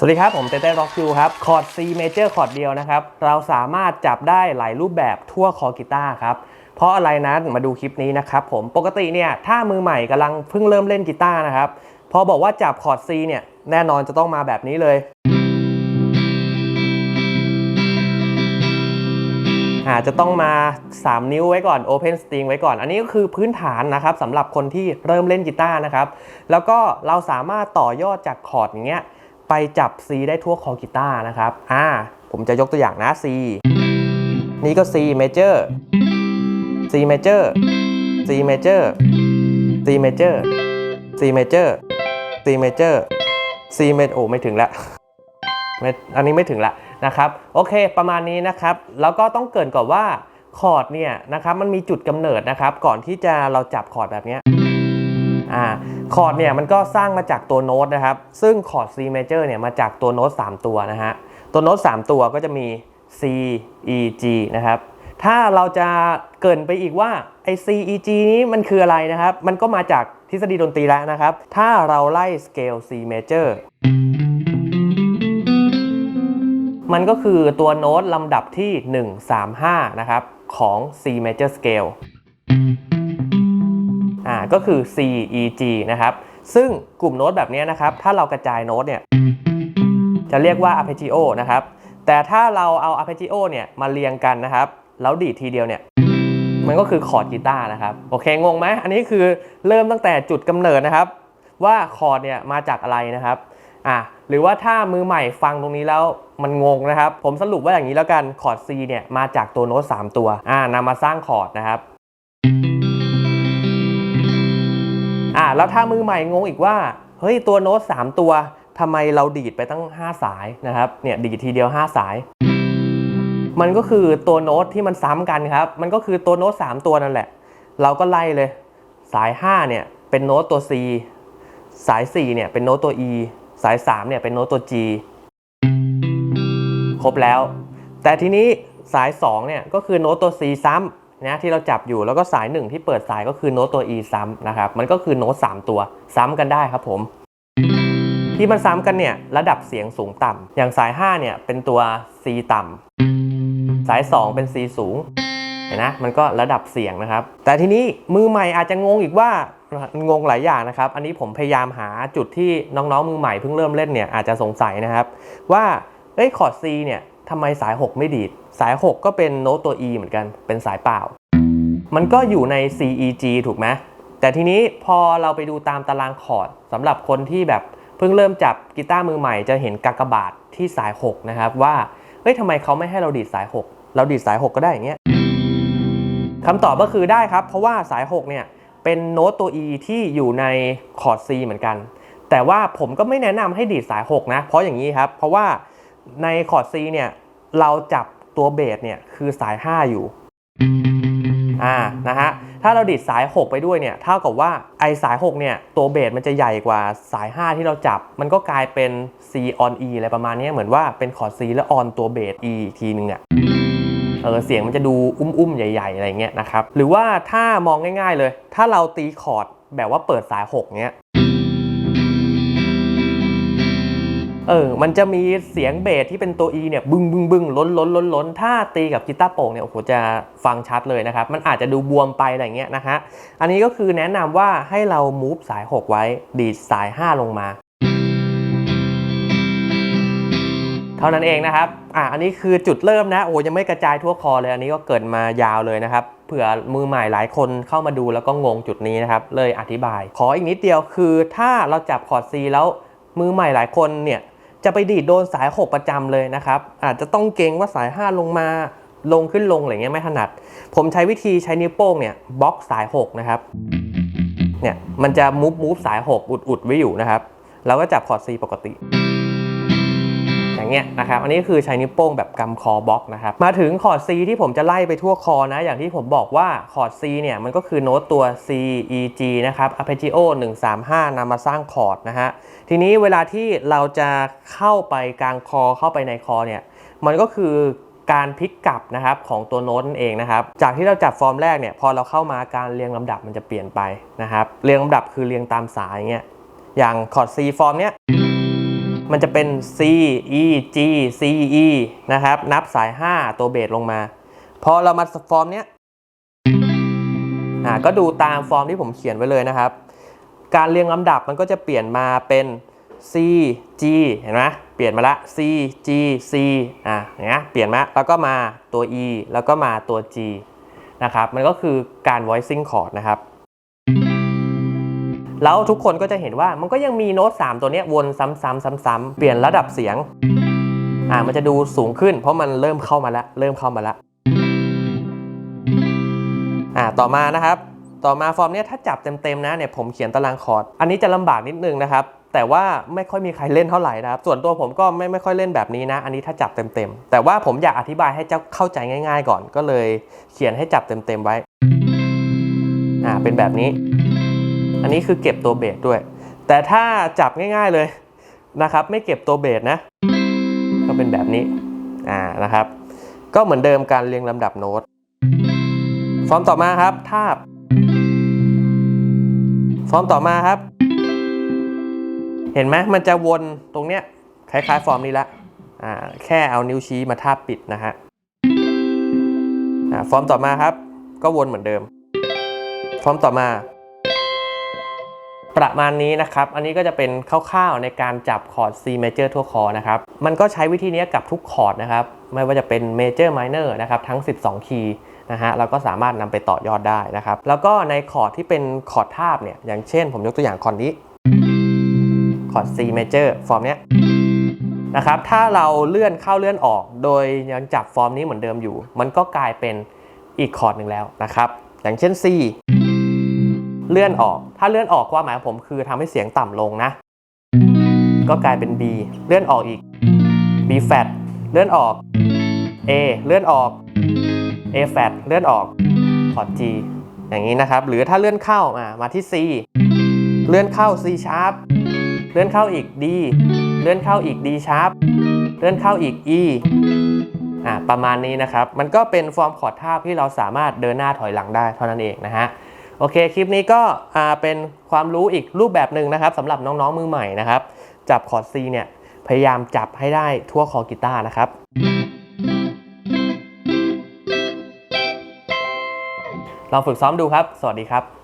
สวัสดีครับ ผมเต้เต้ร็อกยูครับ คอร์ด C major คอร์ดเดียวนะครับ เราสามารถจับได้หลายรูปแบบทั่วคอกีตาร์ครับ เพราะอะไรนะมาดูคลิปนี้นะครับผมปกติเนี่ยถ้ามือใหม่กำลังเพิ่งเริ่มเล่นกีตาร์นะครับ พอบอกว่าจับคอร์ด C เนี่ยแน่นอนจะต้องมาแบบนี้เลยอาจจะต้องมา 3 นิ้วไว้ก่อน Open String ไว้ก่อน อันนี้ก็คือพื้นฐานนะครับสำหรับคนที่เริ่มเล่นกีตาร์นะครับแล้วก็เราสามารถต่อยอดจากคอร์ดอย่างเงี้ย ไปจับ C ได้ทั่วคอกีตาร์นะครับ อ่า ผมจะยกตัวอย่างนะ C นี่ก็ C major C major C major C major C major C major C major โอ้ไม่ถึงละอันนี้ไม่ถึงละนะครับ โอเค ประมาณนี้นะครับ แล้วก็ต้องเกินก่อนว่าคอร์ดเนี่ยนะครับ มันมีจุดกำเนิดนะครับ ก่อนที่จะเราจับคอร์ดแบบเนี้ยอ่า คอร์ดเนี่ยมันก็สร้างมาจากตัวโน้ตนะครับ ซึ่งคอร์ด C major เนี่ยมาจากตัวโน้ต3ตัวนะฮะ ตัวโน้ต3ตัวก็จะมี C E G นะครับ ถ้าเราจะเกินไปอีกว่าไอ C E G นี้มันคืออะไรนะครับ มันก็มาจากทฤษฎีดนตรีแล้วนะครับ ถ้าเราไล่สเกล C major มันก็คือตัวโน้ตลำดับที่ 135 นะครับ ของ C major scale ก็คือ C E G นะครับ ซึ่งกลุ่มโน้ตแบบนี้นะครับ ถ้าเรากระจายโน้ตเนี่ย จะเรียกว่า arpeggio นะครับ แต่ถ้าเราเอา arpeggio เนี่ยมาเรียงกันนะครับ แล้วดีดทีเดียวเนี่ย มันก็คือคอร์ดกีตาร์นะครับ โอเค งงไหมอันนี้คือเริ่มตั้งแต่จุดกำเนิดนะครับ ว่าคอร์ดเนี่ยมาจากอะไรนะครับ อะ หรือว่าถ้ามือใหม่ฟังตรงนี้แล้วมันงงนะครับ ผมสรุปว่าอย่างนี้แล้วกัน คอร์ด C เนี่ยมาจากตัวโน้ต3ตัว อ่านำมาสร้างคอร์ดนะครับ อะแล้วถ้ามือใหม่งงอีกว่า เฮ้ยตัวโน้ต3 ตัวทำไมเราดีดไปตั้ง 5 สายนะครับเนี่ยดีดทีเดียว 5 สาย มันก็คือตัวโน้ตที่มันซ้ำกันครับ มันก็คือตัวโน้ต3ตัวนั่นแหละ เราก็ไล่เลย สาย 5 เนี่ยเป็นโน้ตตัว C สาย 4 เนี่ยเป็นโน้ตตัว E สาย 3 เนี่ยเป็นโน้ตตัว G ครบแล้ว แต่ทีนี้สาย 2 เนี่ยก็คือโน้ตตัว C ซ้ำ นะที่เราจับอยู่แล้วก็สาย 1 ที่เปิดสายก็คือโน้ตตัว E ซ้ำนะครับ มันก็คือโน้ต3ตัวซ้ำกันได้ครับผม ที่มันซ้ำกันเนี่ยระดับเสียงสูงต่ำอย่างสาย 5 เนี่ยเป็นตัว C ต่ำสาย 2 เป็น C สูงเห็นนะมันก็ระดับเสียงนะครับ แต่ทีนี้มือใหม่อาจจะงงอีกว่างงหลายอย่างนะครับ อันนี้ผมพยายามหาจุดที่น้องๆมือใหม่เพิ่งเริ่มเล่นเนี่ยอาจจะสงสัยนะครับ ว่าเอ้ยคอร์ด C เนี่ย ทำไมสาย 6 ไม่ดีด สาย 6 ก็เป็นโน้ตตัว E เหมือนกัน เป็นสายเปล่า มันก็อยู่ใน C E G ถูกไหมแต่ทีนี้พอเราไปดูตามตารางคอร์ดสำหรับคนที่แบบเพิ่งเริ่มจับกีตาร์มือใหม่จะเห็นกากบาทที่สาย 6 นะครับ ว่า เฮ้ยทำไมเขาไม่ให้เราดีดสาย 6 เราดีดสาย 6 ก็ได้อย่างเงี้ยคำตอบก็คือได้ครับ เพราะว่าสาย 6 เนี่ย เป็นโน้ตตัว E ที่อยู่ในคอร์ด C เหมือนกัน แต่ว่าผมก็ไม่แนะนำให้ดีดสาย 6 นะ เพราะอย่างนี้ครับ เพราะว่า ในคอร์ด C เนี่ยเราจับตัวเบสเนี่ยคือสาย 5 อยู่อ่านะฮะถ้าเราดีดสาย 6 ไปด้วยเนี่ยเท่ากับว่าไอสาย 6 เนี่ยตัวเบสมันจะใหญ่กว่าสาย 5 ที่เราจับ มันก็กลายเป็น C on E อะไรประมาณนี้เหมือนว่าเป็นคอร์ด C แล้ว on ตัวเบส E อีกทีนึงเนี่ยเออเสียงมันจะดูอุ้มๆใหญ่ ๆ อะไรเงี้ยนะครับ หรือว่าถ้ามองง่าย ๆเลย ถ้าเราตีคอร์ดแบบว่าเปิดสาย 6 เนี้ย เออ มันจะมีเสียงเบสที่เป็นตัว E เนี่ยบึ้งบึ้งบึ้งล้นล้นล้นล้นถ้าตีกับกีตาร์โปร่งเนี่ยโอ้โหจะฟังชัดเลยนะครับ มันอาจจะดูบวมไปอะไรเงี้ยนะฮะ อันนี้ก็คือแนะนำว่าให้เรา move สาย 6 ไว้ดีดสาย 5 ลงมา เท่านั้นเองนะครับ อะ อันนี้คือจุดเริ่มนะ โอ้ยังไม่กระจายทั่วคอเลย อันนี้ก็เกิดมายาวเลยนะครับเผื่อมือใหม่หลายคนเข้ามาดูแล้วก็งงจุดนี้นะครับ เลยอธิบาย ขออีกนิดเดียวคือถ้าเราจับคอร์ด C แล้วมือใหม่หลายคนเนี่ย จะไปดีดโดนสาย 6 ประจำเลยนะครับ อาจจะต้องเกรงว่าสาย 5 ลงมาลงขึ้นลงอะไรเงี้ยไม่ถนัด ผมใช้วิธีใช้นิ้วโป้งเนี่ยบล็อกสาย 6 นะครับ เนี่ยมันจะมูฟมูฟสาย 6 อุดอุดไว้อยู่นะครับแล้วก็จับคอร์ด C ปกติ อย่างเงี้ยนะครับอันนี้คือใช้นิ้วโป้งแบบกำคอบล็อกนะครับมาถึงคอร์ด C ที่ผมจะไล่ไปทั่วคอนะอย่างที่ผมบอกว่าคอร์ด C เนี่ยมันก็คือโน้ตตัว C E G นะครับ arpeggio 135นำมาสร้างคอร์ดนะฮะทีนี้เวลาที่เราจะเข้าไปกลางคอเข้าไปในคอเนี่ยมันก็คือการพลิกกลับนะครับของตัวโน้ตนั่นเองนะครับ จากที่เราจับฟอร์มแรกเนี่ยพอเราเข้ามาการเรียงลำดับมันจะเปลี่ยนไปนะครับ เรียงลำดับคือเรียงตามสายเงี้ยอย่างคอร์ด C ฟอร์มเนี้ย มันจะเป็น C E G C E นะครับ นับสาย 5 ตัวเบสลงมา พอเรามาฟอร์มเนี้ยก็ดูตามฟอร์มที่ผมเขียนไว้เลยนะครับ การเรียงลำดับมันก็จะเปลี่ยนมาเป็น C G เห็นไหมเปลี่ยนมาละ C G C อะอย่างเงี้ยเปลี่ยนมาแล้วก็มาตัว E แล้วก็มาตัว G นะครับ มันก็คือการ voicing chord นะครับ แล้วทุกคนก็จะเห็นว่ามันก็ยังมีโน้ต 3 ตัวนี้วนซ้ำๆซ้ำๆเปลี่ยนระดับเสียงอ่ามันจะดูสูงขึ้น เพราะมันเริ่มเข้ามาแล้วเริ่มเข้ามาแล้วอ่าต่อมานะครับ ต่อมาฟอร์มเนี้ยถ้าจับเต็มๆนะเนี่ยผมเขียนตารางคอร์ด อันนี้จะลำบากนิดนึงนะครับ แต่ว่าไม่ค่อยมีใครเล่นเท่าไหร่นะครับ ส่วนตัวผมก็ไม่ไม่ค่อยเล่นแบบนี้นะ อันนี้ถ้าจับเต็มๆแต่ว่าผมอยากอธิบายให้เจ้าเข้าใจง่าย ๆ ก่อน ก็เลยเขียนให้จับเต็มๆไว้อ่าเป็นแบบนี้ อันนี้คือเก็บตัวเบสด้วย แต่ถ้าจับง่ายๆเลยนะครับ ไม่เก็บตัวเบสนะ ก็เป็นแบบนี้อ่านะครับ ก็เหมือนเดิมการเรียงลำดับโน้ตฟอร์มต่อมาครับทาบฟอร์มต่อมาครับ เห็นไหมมันจะวนตรงเนี้ยคล้ายๆ ฟอร์มนี้ละอ่าแค่เอานิ้วชี้มาทาบปิดนะฮะอ่าฟอร์มต่อมาครับ ก็วนเหมือนเดิม ฟอร์มต่อมา ประมาณนี้นะครับ อันนี้ก็จะเป็นคร่าวๆในการจับคอร์ด C major ทั่วคอนะครับ มันก็ใช้วิธีนี้กับทุกคอร์ดนะครับ ไม่ว่าจะเป็น major minor นะครับ ทั้ง 12 คีย์นะฮะ เราก็สามารถนำไปต่อยอดได้นะครับ แล้วก็ในคอร์ดที่เป็นคอร์ดทาบเนี่ย อย่างเช่น ผมยกตัวอย่างคอร์ดนี้ คอร์ด C major ฟอร์มเนี้ยนะครับ ถ้าเราเลื่อนเข้าเลื่อนออก โดยยังจับฟอร์มนี้เหมือนเดิมอยู่ มันก็กลายเป็นอีกคอร์ดหนึ่งแล้วนะครับ อย่างเช่น C เลื่อนออก ถ้าเลื่อนออกความหมายของผมคือทำให้เสียงต่ำลงนะ ก็กลายเป็น B เลื่อนออกอีก B flat เลื่อนออก A เลื่อนออก A flat เลื่อนออกคอร์ด G อย่างนี้นะครับ หรือถ้าเลื่อนเข้ามามาที่ C เลื่อนเข้า C sharp เลื่อนเข้าอีก D เลื่อนเข้าอีก D sharp เลื่อนเข้าอีก E อ่าประมาณนี้นะครับ มันก็เป็นฟอร์มคอร์ดท่าที่เราสามารถเดินหน้าถอยหลังได้เท่านั้นเองนะฮะ โอเค คลิปนี้ก็เป็นความรู้อีกรูปแบบหนึ่งนะครับสำหรับน้องๆมือใหม่นะครับ จับคอร์ด C เนี่ย พยายามจับให้ได้ทั่วคอกีตาร์นะครับลองฝึกซ้อมดูครับ สวัสดีครับ